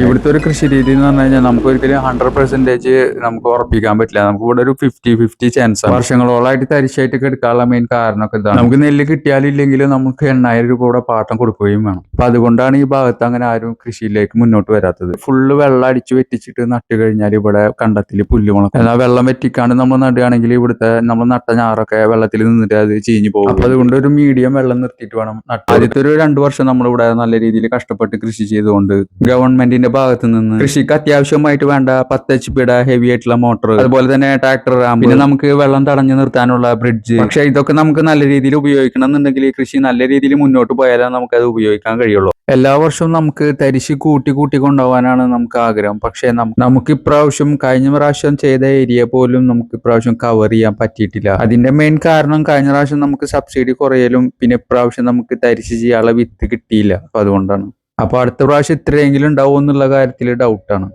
ഇവിടുത്തെ ഒരു കൃഷി രീതി എന്ന് പറഞ്ഞു കഴിഞ്ഞാൽ നമുക്ക് ഒരിക്കലും ഹൺഡ്രഡ് പെർസെന്റേജ് നമുക്ക് ഉറപ്പിക്കാൻ പറ്റില്ല. നമുക്ക് ഇവിടെ ഒരു ഫിഫ്റ്റി ഫിഫ്റ്റി ചാൻസ് വർഷങ്ങളോളായിട്ട് തരിശായിട്ടൊക്കെ എടുക്കാനുള്ള മെയിൻ കാരണമൊക്കെ ഇതാണ്. നമുക്ക് നെല്ല് കിട്ടിയാലില്ലെങ്കിലും നമുക്ക് എണ്ണായിരം രൂപ കൂടെ പാട്ടം കൊടുക്കുകയും വേണം. അപ്പൊ അതുകൊണ്ടാണ് ഈ ഭാഗത്ത് അങ്ങനെ ആരും കൃഷിയിലേക്ക് മുന്നോട്ട് വരാത്തത്. ഫുള്ള് വെള്ളം അടിച്ചു വെറ്റിച്ചിട്ട് നട്ട് കഴിഞ്ഞാൽ ഇവിടെ കണ്ടത്തിൽ പുല്ല് മുളക്കും. എന്നാൽ വെള്ളം വെറ്റിക്കാണ്ട് നമ്മൾ നടുകയാണെങ്കിൽ ഇവിടുത്തെ നമ്മൾ നട്ട ഞാറൊക്കെ വെള്ളത്തിൽ നിന്നിട്ട് അത് ചീഞ്ഞു പോകും. അപ്പൊ അതുകൊണ്ട് ഒരു മീഡിയം വെള്ളം നിർത്തിയിട്ട് വേണം നട്ട് ആദ്യത്തെ ഒരു രണ്ടു വർഷം നമ്മളിവിടെ നല്ല രീതിയിൽ കഷ്ടപ്പെട്ട് കൃഷി ചെയ്തുകൊണ്ട് ഗവൺമെന്റിന്റെ ഭാഗത്ത് നിന്ന് കൃഷിക്ക് അത്യാവശ്യമായിട്ട് വേണ്ട പത്ത് എച്ച് പിയുടെ ഹെവി ആയിട്ടുള്ള മോട്ടോർ അതുപോലെ തന്നെ ട്രാക്ടർ പിന്നെ നമുക്ക് വെള്ളം തടഞ്ഞു നിർത്താനുള്ള ബ്രിഡ്ജ് പക്ഷേ ഇതൊക്കെ നമുക്ക് നല്ല രീതിയിൽ ഉപയോഗിക്കണം എന്നുണ്ടെങ്കിൽ കൃഷി നല്ല രീതിയിൽ മുന്നോട്ട് പോയാലേ നമുക്ക് അത് ഉപയോഗിക്കാൻ കഴിയുള്ളൂ. എല്ലാ വർഷവും നമുക്ക് തരിശ് കൂട്ടി കൂട്ടി കൊണ്ടുപോകാനാണ് നമുക്ക് ആഗ്രഹം. പക്ഷേ നമുക്ക് ഇപ്രാവശ്യം കഴിഞ്ഞ പ്രാവശ്യം ചെയ്ത ഏരിയ പോലും നമുക്ക് ഇപ്രാവശ്യം കവർ ചെയ്യാൻ പറ്റിയിട്ടില്ല. അതിന്റെ മെയിൻ കാരണം കഴിഞ്ഞ പ്രാവശ്യം നമുക്ക് സബ്സിഡി കുറയലും പിന്നെ ഇപ്രാവശ്യം നമുക്ക് തരിശ് ചെയ്യാനുള്ള വിത്ത് കിട്ടിയില്ല. അപ്പൊ അതുകൊണ്ടാണ്. അപ്പൊ അടുത്ത പ്രാവശ്യം ഇത്രയെങ്കിലും ഉണ്ടാവും എന്നുള്ള കാര്യത്തിൽ ഡൗട്ടാണ്